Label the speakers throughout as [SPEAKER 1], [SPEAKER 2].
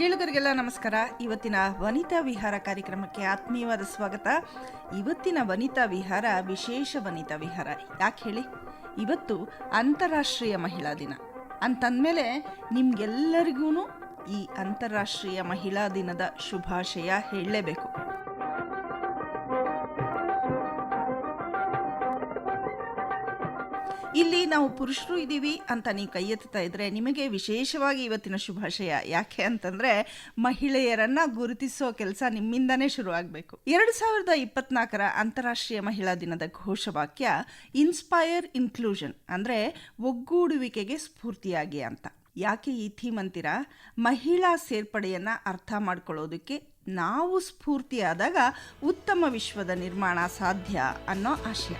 [SPEAKER 1] ಕೇಳುಗರಿಗೆಲ್ಲ ನಮಸ್ಕಾರ. ಇವತ್ತಿನ ವನಿತಾ ವಿಹಾರ ಕಾರ್ಯಕ್ರಮಕ್ಕೆ ಆತ್ಮೀಯವಾದ ಸ್ವಾಗತ. ಇವತ್ತಿನ ವನಿತಾ ವಿಹಾರ, ವಿಶೇಷ ವನಿತಾ ವಿಹಾರ. ಯಾಕೆ ಹೇಳಿ? ಇವತ್ತು ಅಂತಾರಾಷ್ಟ್ರೀಯ ಮಹಿಳಾ ದಿನ. ಅಂತಂದಮೇಲೆ ನಿಮ್ಗೆಲ್ಲರಿಗೂ ಈ ಅಂತಾರಾಷ್ಟ್ರೀಯ ಮಹಿಳಾ ದಿನದ ಶುಭಾಶಯ ಹೇಳಲೇಬೇಕು. ನಾವು ಪುರುಷರು ಇದ್ದೀವಿ ಅಂತ ನೀವು ಕೈ ಎತ್ತುತ್ತಾ ಇದ್ರೆ ನಿಮಗೆ ವಿಶೇಷವಾಗಿ ಇವತ್ತಿನ ಶುಭಾಶಯ ಯಾಕೆ ಅಂತಂದ್ರೆ ಮಹಿಳೆಯರನ್ನ ಗುರುತಿಸೋ ಕೆಲಸ ನಿಮ್ಮಿಂದನೇ ಶುರು ಆಗಬೇಕು. ಎರಡು ಸಾವಿರದ ಇಪ್ಪತ್ನಾಲ್ಕರ ಅಂತಾರಾಷ್ಟ್ರೀಯ ಮಹಿಳಾ ದಿನದ ಘೋಷವಾಕ್ಯ ಇನ್ಸ್ಪೈರ್ ಇನ್ಕ್ಲೂಷನ್ ಅಂದ್ರೆ ಒಗ್ಗೂಡುವಿಕೆಗೆ ಸ್ಫೂರ್ತಿಯಾಗಿ ಅಂತ. ಯಾಕೆ ಈ ಥೀಮ್ ಅಂತೀರಾ? ಮಹಿಳಾ ಸೇರ್ಪಡೆಯನ್ನ ಅರ್ಥ ಮಾಡ್ಕೊಳ್ಳೋದಕ್ಕೆ ನಾವು ಸ್ಫೂರ್ತಿಯಾದಾಗ ಉತ್ತಮ ವಿಶ್ವದ ನಿರ್ಮಾಣ ಸಾಧ್ಯ ಅನ್ನೋ ಆಶಯ.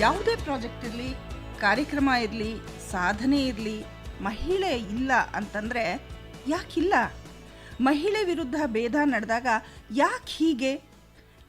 [SPEAKER 1] ಯಾವುದೇ ಪ್ರಾಜೆಕ್ಟ್ ಇರಲಿ, ಕಾರ್ಯಕ್ರಮ ಇರಲಿ, ಸಾಧನೆ ಇರಲಿ, ಮಹಿಳೆ ಇಲ್ಲ ಅಂತಂದರೆ ಯಾಕಿಲ್ಲ ಮಹಿಳೆ ವಿರುದ್ಧ ಭೇದ ನಡೆದಾಗ ಯಾಕೆ ಹೀಗೆ?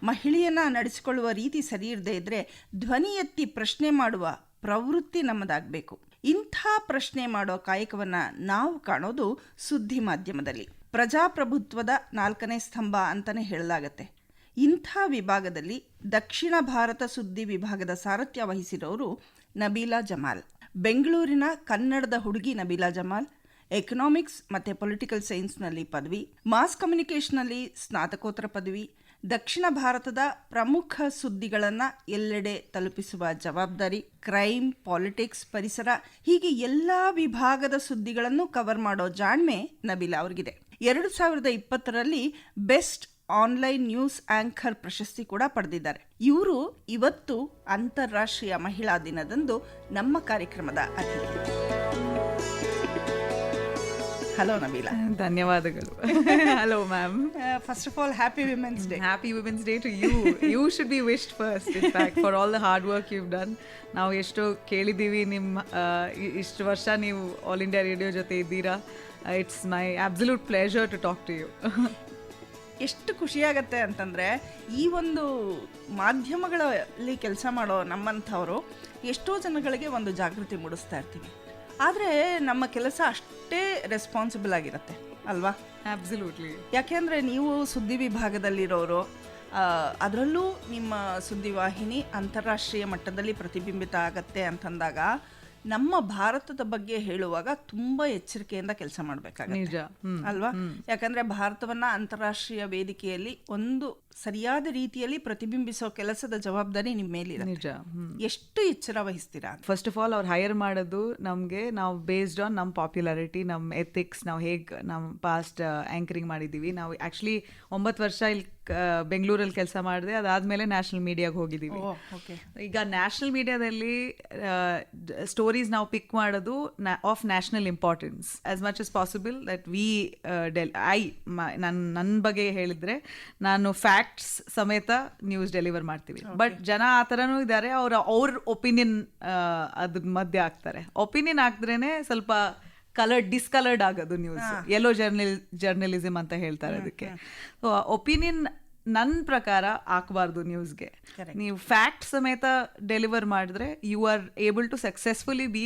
[SPEAKER 1] ಮಹಿಳೆಯನ್ನು ನಡೆಸಿಕೊಳ್ಳುವ ರೀತಿ ಸರಿ ಇರದೇ ಇದ್ದರೆ ಧ್ವನಿ ಎತ್ತಿ ಪ್ರಶ್ನೆ ಮಾಡುವ ಪ್ರವೃತ್ತಿ ನಮ್ಮದಾಗಬೇಕು. ಇಂಥ ಪ್ರಶ್ನೆ ಮಾಡೋ ಕಾಯಕವನ್ನು ನಾವು ಕಾಣೋದು ಸುದ್ದಿ ಮಾಧ್ಯಮದಲ್ಲಿ. ಪ್ರಜಾಪ್ರಭುತ್ವದ ನಾಲ್ಕನೇ ಸ್ತಂಭ ಅಂತಲೇ ಹೇಳಲಾಗತ್ತೆ. ಇಂಥ ವಿಭಾಗದಲ್ಲಿ ದಕ್ಷಿಣ ಭಾರತ ಸುದ್ದಿ ವಿಭಾಗದ ಸಾರಥ್ಯ ವಹಿಸಿರೋರು ನಬೀಲಾ ಜಮಾಲ್. ಬೆಂಗಳೂರಿನ ಕನ್ನಡದ ಹುಡುಗಿ ನಬೀಲಾ ಜಮಾಲ್ ಎಕನಾಮಿಕ್ಸ್ ಮತ್ತು ಪೊಲಿಟಿಕಲ್ ಸೈನ್ಸ್ನಲ್ಲಿ ಪದವಿ ಮಾಸ್ ಕಮ್ಯುನಿಕೇಷನ್ನಲ್ಲಿ ಸ್ನಾತಕೋತ್ತರ ಪದವಿ, ದಕ್ಷಿಣ ಭಾರತದ ಪ್ರಮುಖ ಸುದ್ದಿಗಳನ್ನು ಎಲ್ಲೆಡೆ ತಲುಪಿಸುವ ಜವಾಬ್ದಾರಿ ಕ್ರೈಮ್ ಪಾಲಿಟಿಕ್ಸ್ ಪರಿಸರ ಹೀಗೆ ಎಲ್ಲ ವಿಭಾಗದ ಸುದ್ದಿಗಳನ್ನು ಕವರ್ ಮಾಡೋ ಜಾಣ್ಮೆ ನಬೀಲಾ ಅವ್ರಿಗಿದೆ. ಎರಡು ಸಾವಿರದ ಇಪ್ಪತ್ತರಲ್ಲಿ ಬೆಸ್ಟ್ ಆನ್ಲೈನ್ ನ್ಯೂಸ್ ಆಂಕರ್ ಪ್ರಶಸ್ತಿ ಕೂಡ ಪಡೆದಿದ್ದಾರೆ. ಇವರು ಇವತ್ತು ಅಂತಾರಾಷ್ಟ್ರೀಯ ಮಹಿಳಾ ದಿನದಂದು ನಮ್ಮ ಕಾರ್ಯಕ್ರಮದ ಅತಿಥಿ. ಹಲೋ ನಬೀಲ
[SPEAKER 2] ಧನ್ಯವಾದಗಳು. Hello ma'am.
[SPEAKER 1] First of all happy women's day
[SPEAKER 2] happy women's day to you you should be wished first in fact for all the hard work you done ನಾವು ಎಷ್ಟು ಕೇಳಿದ್ದೀವಿ ನಿಮ್ಮ ಆ, ಇಷ್ಟು ವರ್ಷ ನೀವು ಆಲ್ ಇಂಡಿಯಾ ರೇಡಿಯೋ ಜೊತೆ ಇದ್ದೀರಾ. It's my absolute pleasure to talk to you
[SPEAKER 1] ಎಷ್ಟು ಖುಷಿಯಾಗತ್ತೆ ಅಂತಂದರೆ ಈ ಒಂದು ಮಾಧ್ಯಮಗಳಲ್ಲಿ ಕೆಲಸ ಮಾಡೋ ನಮ್ಮಂಥವರು ಎಷ್ಟೋ ಜನಗಳಿಗೆ ಒಂದು ಜಾಗೃತಿ ಮೂಡಿಸ್ತಾ ಇರ್ತೀವಿ. ಆದರೆ ನಮ್ಮ ಕೆಲಸ ಅಷ್ಟೇ ರೆಸ್ಪಾನ್ಸಿಬಲ್ ಆಗಿರುತ್ತೆ ಅಲ್ವಾ?
[SPEAKER 2] ಆಬ್ಸಲ್ಯೂಟ್ಲಿ
[SPEAKER 1] ಯಾಕೆಂದರೆ ನೀವು ಸುದ್ದಿ ವಿಭಾಗದಲ್ಲಿರೋರು ಅದರಲ್ಲೂ ನಿಮ್ಮ ಸುದ್ದಿವಾಹಿನಿ ಅಂತಾರಾಷ್ಟ್ರೀಯ ಮಟ್ಟದಲ್ಲಿ ಪ್ರತಿಬಿಂಬಿತ ಆಗತ್ತೆ ಅಂತಂದಾಗ ನಮ್ಮ ಭಾರತದ ಬಗ್ಗೆ ಹೇಳುವಾಗ ತುಂಬ ಎಚ್ಚರಿಕೆಯಿಂದ ಕೆಲಸ ಮಾಡಬೇಕಾಗುತ್ತೆ. ಅಲ್ವಾ? ಯಾಕಂದ್ರೆ ಭಾರತವನ್ನ ಅಂತಾರಾಷ್ಟ್ರೀಯ ವೇದಿಕೆಯಲ್ಲಿ ಒಂದು ಸರಿಯಾದ ರೀತಿಯಲ್ಲಿ ಪ್ರತಿಬಿಂಬಿಸೋ ಕೆಲಸದ ಜವಾಬ್ದಾರಿ ನಿಮ್ಮ ಮೇಲಿದೆ.
[SPEAKER 2] ನಿಜ
[SPEAKER 1] ಎಷ್ಟು ಎಚ್ಚರ ವಹಿಸ್ತೀರಾ
[SPEAKER 2] ಫಸ್ಟ್ ಆಫ್ ಆಲ್ ಅವ್ರು ಹೈಯರ್ ಮಾಡೋದು ನಮಗೆ ನಾವು ಬೇಸ್ಡ್ ಆನ್ ನಮ್ಮ ಪಾಪ್ಯುಲಾರಿಟಿ ನಮ್ಮ ಎಥಿಕ್ಸ್ ನಾವು ಹೇಗೆ ನಮ್ಮ ಪಾಸ್ಟ್ ಆ್ಯಂಕರಿಂಗ್ ಮಾಡಿದ್ದೀವಿ ನಾವು ಆ್ಯಕ್ಚುಲಿ ಒಂಬತ್ತು ವರ್ಷ ಇಲ್ಲಿ ಬೆಂಗಳೂರಲ್ಲಿ ಕೆಲಸ ಮಾಡಿದೆ ಅದಾದಮೇಲೆ ನ್ಯಾಷನಲ್ ಮೀಡಿಯಾಗೆ ಹೋಗಿದ್ದೀವಿ
[SPEAKER 1] ಓಕೆ
[SPEAKER 2] ಈಗ ನ್ಯಾಷನಲ್ ಮೀಡಿಯಾದಲ್ಲಿ ಸ್ಟೋರೀಸ್ ನಾವು ಪಿಕ್ ಮಾಡೋದು of national importance as much as possible that we deliver ನನ್ನ ನನ್ನ ಬಗ್ಗೆ ಹೇಳಿದ್ರೆ ನಾನು ಫ್ಯಾಕ್ಟ್ಸ್ ಸಮೇತ ನ್ಯೂಸ್ ಡೆಲಿವರ್ ಮಾಡ್ತೀವಿ. ಬಟ್ ಜನ ಆ ಥರನೂ ಇದ್ದಾರೆ ಅವರ ಅವ್ರ ಒಪಿನಿಯನ್ ಅದ್ರ ಮಧ್ಯೆ ಹಾಕ್ತಾರೆ. ಒಪಿನಿಯನ್ ಹಾಕಿದ್ರೇ ಸ್ವಲ್ಪ ಕಲರ್ ಡಿಸ್ಕಲರ್ಡ್ ಆಗೋದು ನ್ಯೂಸ್ ಎಲ್ಲೋ ಜರ್ನಲ್ ಜರ್ನಲಿಸಮ್ ಅಂತ ಹೇಳ್ತಾರೆ ಅದಕ್ಕೆ. ಸೊ ಒಪಿನಿಯನ್ ನನ್ನ ಪ್ರಕಾರ ಹಾಕಬಾರ್ದು ನ್ಯೂಸ್ಗೆ ನೀವು ಫ್ಯಾಕ್ಟ್ ಸಮೇತ ಡೆಲಿವರ್ ಮಾಡಿದ್ರೆ you are able to successfully be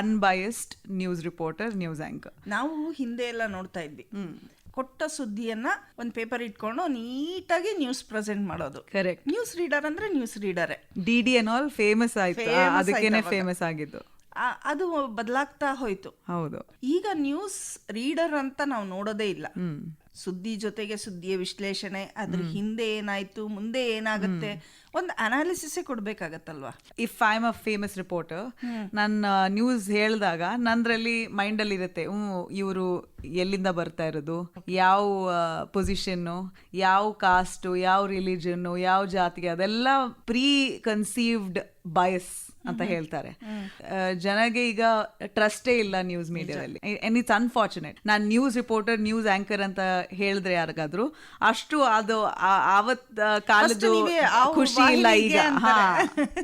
[SPEAKER 2] unbiased news reporter news anchor
[SPEAKER 1] ನಾವು ಹಿಂದೆ ಎಲ್ಲ ನೋಡ್ತಾ ಇದ್ವಿ. ಕೊಟ್ಟ ಸುದ್ದಿಯನ್ನ ಒಂದು ಪೇಪರ್ ಇಟ್ಕೊಂಡು ನೀಟಾಗಿ ನ್ಯೂಸ್ ಪ್ರೆಸೆಂಟ್ ಮಾಡೋದು.
[SPEAKER 2] ಕರೆಕ್ಟ್
[SPEAKER 1] ನ್ಯೂಸ್ ರೀಡರ್ ಅಂದ್ರೆ news ರೀಡರೇ
[SPEAKER 2] D D and all
[SPEAKER 1] famous ಆಯ್ತು. ಅದಕ್ಕೇನೆ
[SPEAKER 2] ಫೇಮಸ್ ಆಗಿದ್ದು.
[SPEAKER 1] ಅದು ಬದಲಾಗ್ತಾ ಹೋಯ್ತು.
[SPEAKER 2] ಹೌದು.
[SPEAKER 1] ಈಗ ನ್ಯೂಸ್ ರೀಡರ್ ಅಂತ ನಾವು ನೋಡೋದೇ ಇಲ್ಲ. ಸುದ್ದಿ ಜೊತೆಗೆ ಸುದ್ದಿಯ ವಿಶ್ಲೇಷಣೆ ಅದ್ರ ಹಿಂದೆ ಏನಾಯ್ತು ಮುಂದೆ ಏನಾಗುತ್ತೆ ಒಂದು ಅನಾಲಿಸಿಸೇ ಕೊಡ್ಬೇಕಾಗತ್ತಲ್ವಾ?
[SPEAKER 2] If I am a famous reporter ನನ್ನ ನ್ಯೂಸ್ ಹೇಳಿದಾಗ ನಂದ್ರಲ್ಲಿ ಮೈಂಡಲ್ಲಿ ಇರುತ್ತೆ ಹ್ಞೂ ಇವರು ಎಲ್ಲಿಂದ ಬರ್ತಾ ಇರೋದು ಯಾವ ಪೊಸಿಷನ್ನು ಯಾವ ಕಾಸ್ಟು ಯಾವ ರಿಲಿಜನ್ನು ಯಾವ ಜಾತಿಗೆ ಅದೆಲ್ಲ ಪ್ರೀ ಕನ್ಸೀವ್ಡ್ ಬಯಸ್ ಅಂತ ಹೇಳ್ತಾರೆ. ಜನಗೆ ಈಗ ಟ್ರಸ್ಟೇ ಇಲ್ಲ ನ್ಯೂಸ್ ಮೀಡಿಯಾದಲ್ಲಿ ಅಂಡ್ ಇಟ್ಸ್ ಅನ್ಫಾರ್ಚುನೇಟ್ ನಾನು ನ್ಯೂಸ್ ರಿಪೋರ್ಟರ್ ನ್ಯೂಸ್ ಆಂಕರ್ ಅಂತ ಹೇಳಿದ್ರೆ ಯಾರಿಗಾದ್ರು ಅಷ್ಟು ಅದು ಆವತ್ ಆ ಖುಷಿ ಇಲ್ಲ ಈಗ. ಹಾ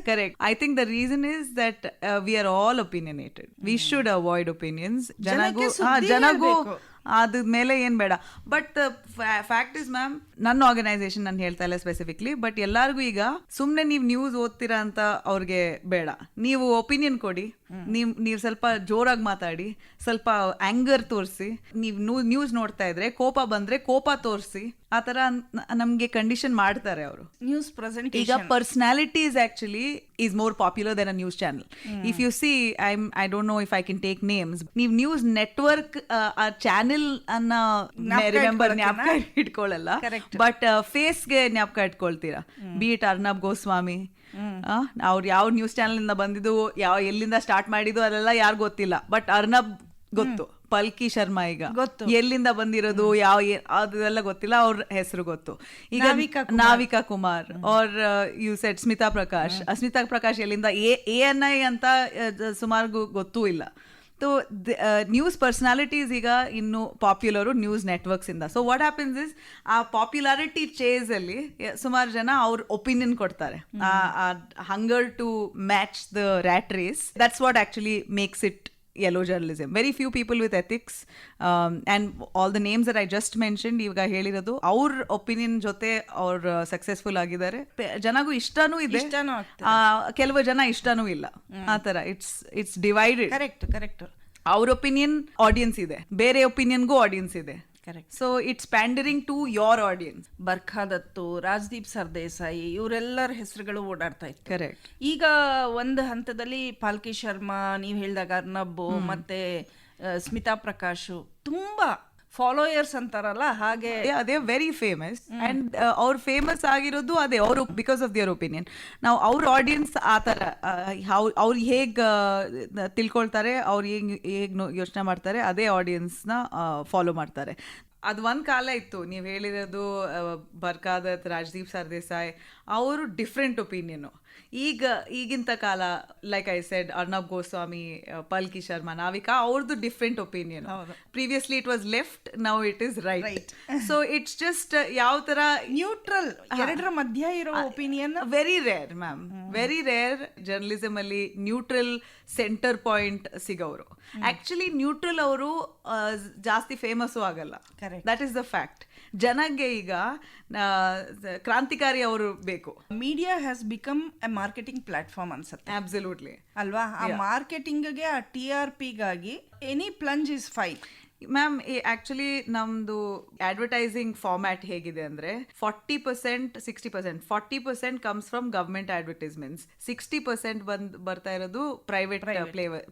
[SPEAKER 2] correct I think the reason is that we are all opinionated we should avoid opinions ಜನಗೂ ಜನಗೂ
[SPEAKER 1] ಅದ
[SPEAKER 2] ಅದ್ರ ಮೇಲೆ ಏನು ಬೇಡ. ಬಟ್ ಫ್ಯಾಕ್ಟ್ ಇಸ್ ಮ್ಯಾಮ್ ನನ್ನ ಆರ್ಗನೈಸೇಷನ್ ನಾನು ಹೇಳ್ತಾ ಇಲ್ಲ ಸ್ಪೆಸಿಫಿಕ್ಲಿ ಬಟ್ ಎಲ್ಲಾರ್ಗೂ ಈಗ ಸುಮ್ಮನೆ ನೀವು ನ್ಯೂಸ್ ಓದ್ತೀರಾ ಅಂತ ಅವ್ರಿಗೆ ಬೇಡ. ನೀವು ಒಪಿನಿಯನ್ ಕೊಡಿ. ನೀವು ನೀವು ಸ್ವಲ್ಪ ಜೋರಾಗಿ ಮಾತಾಡಿ ಸ್ವಲ್ಪ ಆಂಗರ್ ತೋರಿಸಿ. ನೀವು ನ್ಯೂಸ್ ನೋಡ್ತಾ ಇದ್ರೆ ಕೋಪ ಬಂದ್ರೆ ಕೋಪ ತೋರಿಸಿ. ಆ ತರ ನಮ್ಗೆ ಕಂಡೀಷನ್ ಮಾಡ್ತಾರೆ ಅವರು.
[SPEAKER 1] ನ್ಯೂಸ್
[SPEAKER 2] ಈಗ
[SPEAKER 1] personality
[SPEAKER 2] is actually is more popular then a news channel if you see I I don't know if I can take names ನೀವು ನ್ಯೂಸ್ ನೆಟ್ವರ್ಕ್ ಆ ಚಾನೆಲ್ ಅನ್ನ ರಿಮೆಂಬರ್? ಜ್ಞಾಪಕ ಇಟ್ಕೊಳ್ಳಲ್ಲ
[SPEAKER 1] ಬಟ್
[SPEAKER 2] ಬಟ್ ಫೇಸ್ಗೆ ಜ್ಞಾಪಕ ಇಟ್ಕೊಳ್ತೀರಾ? ಬೀಟ್ ಅರ್ನಬ್ ಗೋಸ್ವಾಮಿ ಅವ್ರು ಯಾವ ನ್ಯೂಸ್ ಚಾನೆಲ್ ಇಂದ ಬಂದಿದ್ದು ಯಾವ ಎಲ್ಲಿಂದ ಸ್ಟಾರ್ಟ್ ಮಾಡಿದ್ದು ಅದೆಲ್ಲ ಯಾರು ಗೊತ್ತಿಲ್ಲ. ಬಟ್ ಅರ್ನಬ್ ಗೊತ್ತು. ಪಲ್ಕಿ ಶರ್ಮಾ ಈಗ.
[SPEAKER 1] ಗೊತ್ತು.
[SPEAKER 2] ಎಲ್ಲಿಂದ ಬಂದಿರೋದು ಯಾವ ಅದೆಲ್ಲ ಗೊತ್ತಿಲ್ಲ ಅವ್ರ ಹೆಸರು ಗೊತ್ತು. ಈಗ
[SPEAKER 1] ನಾವಿಕಾ ಕುಮಾರ್.
[SPEAKER 2] ಅವ್ರ are you set Smita Prakash. Smita Prakash ಎಲ್ಲಿಂದ? ಎ ಎನ್ ಐ ಅಂತ ಸುಮಾರು ಗೊತ್ತೂ ಇಲ್ಲ. ಸೊ ನ್ಯೂಸ್ ಪರ್ಸನಾಲಿಟೀಸ್ ಈಗ ಇನ್ನು ಪಾಪ್ಯುಲರು ನ್ಯೂಸ್ ನೆಟ್ವರ್ಕ್ಸ್ ಇಂದ. So what happens is a popularity chase ಅಲ್ಲಿ ಸುಮಾರು ಜನ ಅವ್ರ ಒಪಿನಿಯನ್ ಕೊಡ್ತಾರೆ. Hunger to match the rat race that's what actually makes it yellow journalism. Very few people with ethics um, and all the names that i just mentioned ಇವಾಗ ಹೇಳಿರೋದು ಅವ್ರ opinion ಜೊತೆ ಅವ್ರ ಸಕ್ಸಸ್ಫುಲ್ ಆಗಿದ್ದಾರೆ. ಪೆ- ಜನಗೂ ಇಷ್ಟನೂ ಇದೆ. ಕೆಲವು ಜನ ಇಷ್ಟನೂ ಇಲ್ಲ. ಆ ತರ it's it's divided
[SPEAKER 1] correct correct
[SPEAKER 2] ಅವ್ರ ಒಪಿನಿಯನ್ ಆಡಿಯನ್ಸ್ ಇದೆ. ಬೇರೆ ಒಪಿನಿಯನ್ಗೂ ಆಡಿಯನ್ಸ್ ಇದೆ.
[SPEAKER 1] Correct
[SPEAKER 2] so it's pandering to your audience
[SPEAKER 1] Barkha Dutt Rajdeep Sardesai ಇವರೆಲ್ಲರ ಹೆಸರುಗಳು ಓಡಾಡ್ತಾ ಇತ್ತು.
[SPEAKER 2] ಕರೆಕ್ಟ್
[SPEAKER 1] ಈಗ ಒಂದು ಹಂತದಲ್ಲಿ ಪಾಲ್ಕಿ ಶರ್ಮಾ ನೀವು ಹೇಳಿದಾಗ ಅರ್ನಬ್ಬು ಮತ್ತೆ ಸ್ಮಿತಾ ಪ್ರಕಾಶ್ ತುಂಬಾ ಫಾಲೋಯರ್ಸ್ ಅಂತಾರಲ್ಲ ಹಾಗೆ
[SPEAKER 2] ಅದೇ ವೆರಿ ಫೇಮಸ್ ಅಂಡ್ ಅವ್ರು ಫೇಮಸ್ ಆಗಿರೋದು ಅದೇ ಅವರು ಬಿಕಾಸ್ ಆಫ್ ದಿಯರ್ ಒಪಿನಿಯನ್ ನಾವು ಅವ್ರ ಆಡಿಯನ್ಸ್ ಆ ಥರ ಅವ್ರು ಹೇಗೆ ತಿಳ್ಕೊಳ್ತಾರೆ ಅವ್ರು ಹೇಗೆ ಹೇಗೆ ಯೋಚನೆ ಮಾಡ್ತಾರೆ ಅದೇ ಆಡಿಯನ್ಸ್ನ ಫಾಲೋ ಮಾಡ್ತಾರೆ. ಅದು ಒಂದು ಕಾಲ ಇತ್ತು ನೀವು ಹೇಳಿರೋದು ಬರ್ಕಾದತ್ ರಾಜ್ದೀಪ್ ಸರ್ದೇಸಾಯಿ ಅವರು ಡಿಫ್ರೆಂಟ್ ಒಪಿನಿಯನು ಈಗ ಈಗಿಂತ ಕಾಲ like I said Arnab Goswami Palki Sharma Navika ಅವ್ರದ್ದು different opinion previously it was left now it is right so it's just ಯಾವ ತರ
[SPEAKER 1] ನ್ಯೂಟ್ರಲ್ ಎರಡರ ಮಧ್ಯ ಇರೋ opinion
[SPEAKER 2] very rare ma'am very rare journalism ಅಲ್ಲಿ ನ್ಯೂಟ್ರಲ್ ಸೆಂಟರ್ ಪಾಯಿಂಟ್ ಸಿಗೋರು. Actually neutral ಅವರು ಜಾಸ್ತಿ ಫೇಮಸ್ಸು ಆಗಲ್ಲ. ದಟ್ ಇಸ್ ದ ಫ್ಯಾಕ್ಟ್ ಜನಗೆ ಈಗ ಕ್ರಾಂತಿಕಾರಿ ಅವರು ಬೇಕು.
[SPEAKER 1] Media has become a marketing platform ಅನ್ಸುತ್ತೆ.
[SPEAKER 2] ಅಬ್ಸಲ್ಯೂಟ್ಲಿ
[SPEAKER 1] ಅಲ್ವಾ? ಆ ಮಾರ್ಕೆಟಿಂಗ್ಗೆ ಆ T R ಪಿಗಾಗಿ any plunge is fine
[SPEAKER 2] ma'am actually ನಮ್ದು ಅಡ್ವರ್ಟೈಸಿಂಗ್ ಫಾರ್ಮ್ಯಾಟ್ ಹೇಗಿದೆ ಅಂದ್ರೆ forty percent sixty percent forty percent comes from government advertisements sixty percent ಬಂದ್ ಬರ್ತಾ ಇರೋದು ಪ್ರೈವೇಟ್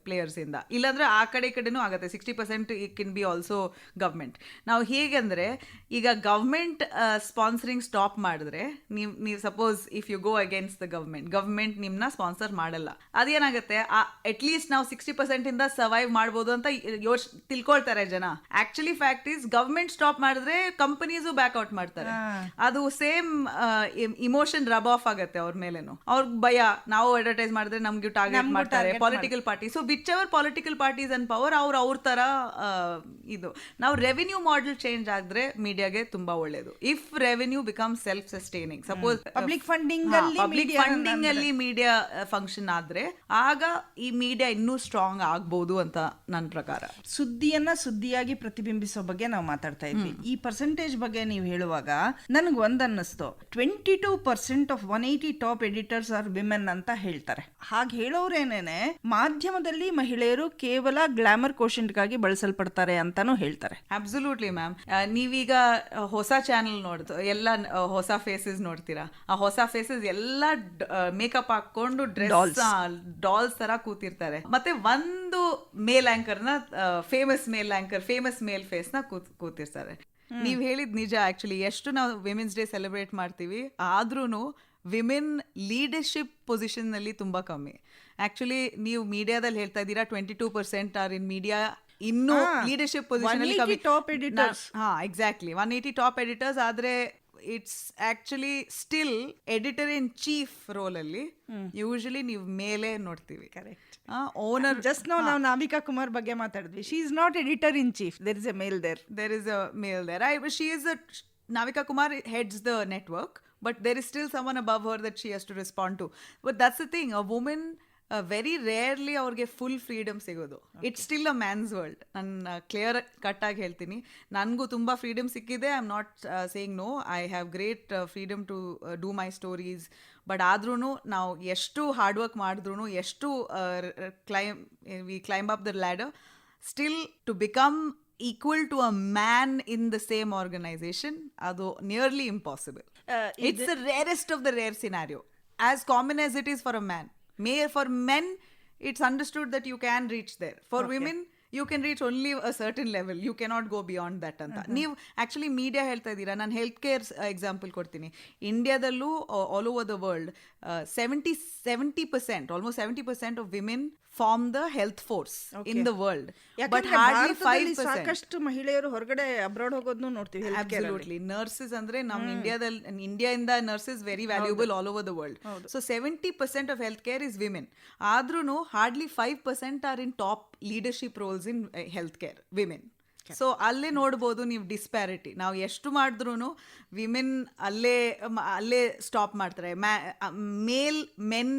[SPEAKER 2] ಪ್ಲೇಯರ್ಸ್ ಇಂದ. ಇಲ್ಲಾಂದ್ರೆ ಆ ಕಡೆ ಈ ಕಡೆನೂ ಆಗುತ್ತೆ. Sixty percent it can be also government ನಾವು ಹೇಗೆಂದ್ರೆ ಈಗ ಗವರ್ಮೆಂಟ್ ಸ್ಪಾನ್ಸರಿಂಗ್ ಸ್ಟಾಪ್ ಮಾಡಿದ್ರೆ ನೀವು ನೀವು suppose if you go against the government government ನಿಮ್ನ ಸ್ಪಾನ್ಸರ್ ಮಾಡಲ್ಲ. ಅದೇನಾಗುತ್ತೆ? ಅಟ್ ಲೀಸ್ಟ್ ನಾವು ಸಿಕ್ಸ್ಟಿ ಪರ್ಸೆಂಟ್ ಇಂದ ಸರ್ವೈವ್ ಮಾಡ್ಬೋದು ಅಂತ ಯೋಚ್ ತಿಳ್ಕೊಳ್ತಾರೆ ಜನ. Actually fact is government stop ಮಾಡಿದ್ರೆ ಕಂಪನೀಸು ಔಟ್ ಮಾಡ್ತಾರೆ. ಅದು ಸೇಮ್ ಇಮೋಷನ್ ರಬ್ ಆಫ್ ಆಗುತ್ತೆ ಅವ್ರ ಮೇಲೇನು. ಅವ್ರಿಗೆ ಭಯ ನಾವು ಅಡ್ವರ್ಟೈಸ್ ಮಾಡಿದ್ರೆ ನಮ್ಗೆ ಟಾರ್ಗೆಟ್ ಮಾಡ್ತಾರೆ ಪೊಲಿಟಿಕಲ್ ಪಾರ್ಟಿ ಸೊ ವಿಚ್ ಅವರ್ ಪೊಲಿಟಿಕಲ್ ಪಾರ್ಟೀಸ್ ಅಂಡ್ ಪವರ್ ಅವ್ರ ಅವ್ರ ತರ ಇದು. ನಾವು ರೆವೆನ್ಯೂ ಮಾಡೆಲ್ ಚೇಂಜ್ ಆದ್ರೆ ಮೀಡಿಯಾಗೆ ತುಂಬಾ ಒಳ್ಳೇದು. If revenue become self sustaining suppose
[SPEAKER 1] public funding ಅಲ್ಲಿ
[SPEAKER 2] ಪಬ್ಲಿಕ್ ಫಂಡಿಂಗ್ ಅಲ್ಲಿ ಮೀಡಿಯಾ ಫಂಕ್ಷನ್ ಆದ್ರೆ ಆಗ ಈ ಮೀಡಿಯಾ ಇನ್ನೂ ಸ್ಟ್ರಾಂಗ್ ಆಗ್ಬಹುದು ಅಂತ ನನ್ನ ಪ್ರಕಾರ.
[SPEAKER 1] ಸುದ್ದಿಯನ್ನ ಸುದ್ದಿಯಾಗಿ ಪ್ರತಿಬಿಂಬಿಸೋ ಬಗ್ಗೆ ನಾವು ಮಾತಾಡ್ತಾ ಇದ್ವಿ. ಈ ಪರ್ಸೆಂಟೇಜ್ ಬಗ್ಗೆ ನೀವು ಹೇಳುವಾಗ ನನಗೆ ಒಂದ್ ಅನ್ನಿಸ್ತು twenty two percent of one eighty top editors are women ಅಂತ ಹೇಳ್ತಾರೆ. ಹಾಗೆ ಹೇಳೋರೇನೇನೆ ಮಾಧ್ಯಮದಲ್ಲಿ ಮಹಿಳೆಯರು ಕೇವಲ ಗ್ಲಾಮರ್ಗಾಗಿ ಬಳಸಲ್ಪಡ್ತಾರೆ ಅಂತಾನೂ ಹೇಳ್ತಾರೆ.
[SPEAKER 2] ಅಬ್ಸಲ್ಯೂಟ್ಲಿ ಮ್ಯಾಮ್ ನೀವೀಗ ಹೊಸ ಚಾನೆಲ್ ನೋಡ್ತು ಎಲ್ಲ ಹೊಸ ಫೇಸಸ್ ನೋಡ್ತೀರಾ? ಆ ಹೊಸ ಫೇಸಸ್ ಎಲ್ಲ ಮೇಕಪ್ ಹಾಕೊಂಡು ಡ್ರೆಸ್ ಡಾಲ್ಸ್ ತರ ಕೂತಿರ್ತಾರೆ. ಮತ್ತೆ ಒಂದು male ಆಂಕರ್ನ famous male anchor famous male ಫೇಸ್ನ ಕೂತ್ ಕೂತಿರ್ತಾರೆ. ನೀವ್ ಹೇಳಿದ್ ನಿಜ ಆಕ್ಚುಲಿ ಎಷ್ಟು ನಾವು ವಿಮೆನ್ಸ್ ಡೇ ಸೆಲೆಬ್ರೇಟ್ ಮಾಡ್ತೀವಿ ಆದ್ರೂ ವಿಮೆನ್ ಲೀಡರ್ಶಿಪ್ ಪೊಸಿಷನ್ನಲ್ಲಿ ತುಂಬಾ ಕಮ್ಮಿ. ಆಕ್ಚುಲಿ ನೀವು ಮೀಡಿಯಾದಲ್ಲಿ ಹೇಳ್ತಾ ಇದ್ದೀರಾ twenty two percent are in media ಇನ್ನು ಲೀಡರ್ಶಿಪ್ ಪೊಸಿಷನ್ ಅಲ್ಲಿ
[SPEAKER 1] 180
[SPEAKER 2] ಕಮ್ಮಿ.
[SPEAKER 1] top editors.
[SPEAKER 2] ಹಾ exactly one eighty top editors ಆದ್ರೆ it's actually still editor in chief role ಅಲ್ಲಿ ಯೂಶಲಿ ನೀವು ಮೇಲೆ ನೋಡ್ತೀವಿ
[SPEAKER 1] ಕರೆಕ್ಟ್
[SPEAKER 2] ಓನರ್
[SPEAKER 1] ಜಸ್ಟ್ ನಾವು ನಾವು ನಾವಿಕಾ ಕುಮಾರ್ ಬಗ್ಗೆ ಮಾತಾಡಿದ್ವಿ she is not editor in chief there is a male there
[SPEAKER 2] there is a male there. I, she is a Navika Kumar heads the network, but there is still someone above her that she has to respond to. But that's the thing. A woman very rarely ಅವ್ರಿಗೆ full freedom ಸಿಗೋದು. It's still a man's world ನಾನು clear cut ಆಗಿ ಹೇಳ್ತೀನಿ. ನನಗೂ ತುಂಬ freedom ಸಿಕ್ಕಿದೆ. I am not saying no I have great freedom to do my stories but ಆದ್ರೂ ನಾವು ಎಷ್ಟು ಹಾರ್ಡ್ ವರ್ಕ್ ಮಾಡಿದ್ರು ಎಷ್ಟು claim we climb up the ladder still to become equal to a man in the same organisation ಅದು nearly impossible it's the rarest of the rare scenario as common as it is for a man may men, it's understood that you can reach there. For okay. women, you can reach only a certain level you cannot go beyond that ಅಂತ ನೀವು actually media ಹೇಳ್ತಾ ಇದ್ದೀರಾ? ನಾನು health care example ಕೊಡ್ತೀನಿ. ಇಂಡಿಯಾದಲ್ಲೂ all over the world seventy seventy percent almost seventy percent of women form the health force in the world but
[SPEAKER 1] ಯಾಕಂದ್ರೆ
[SPEAKER 2] hardly five
[SPEAKER 1] ಭಾರತದಲ್ಲಿ
[SPEAKER 2] percent
[SPEAKER 1] ಸಾಕಷ್ಟು ಮಹಿಳೆಯರು ಹೊರಗಡೆ ಅಬ್ರಾಡ್ ಹೋಗೋದನ್ನು ನೋಡ್ತೀವಿ health care ಅಲ್ಲಿ.
[SPEAKER 2] ಅಬ್ಸಲ್ಯೂಟ್ಲಿ ನರ್ಸಸ್ ಅಂದ್ರೆ ನಮ್ಮ ಇಂಡಿಯಾದಲ್ಲಿ ಇಂಡಿಯಾದಿಂದ nurses very valuable all over the world so seventy percent of health care is women ಆದ್ರೂ hardly five percent are in top leadership roles in health care women so ಅಲ್ಲೇ ನೋಡ್ಬೋದು ನೀವು disparity ನಾವು ಎಷ್ಟು ಮಾಡಿದ್ರು ವಿಮೆನ್ ಅಲ್ಲೇ ಅಲ್ಲೇ ಸ್ಟಾಪ್ ಮಾಡ್ತಾರೆ. Male men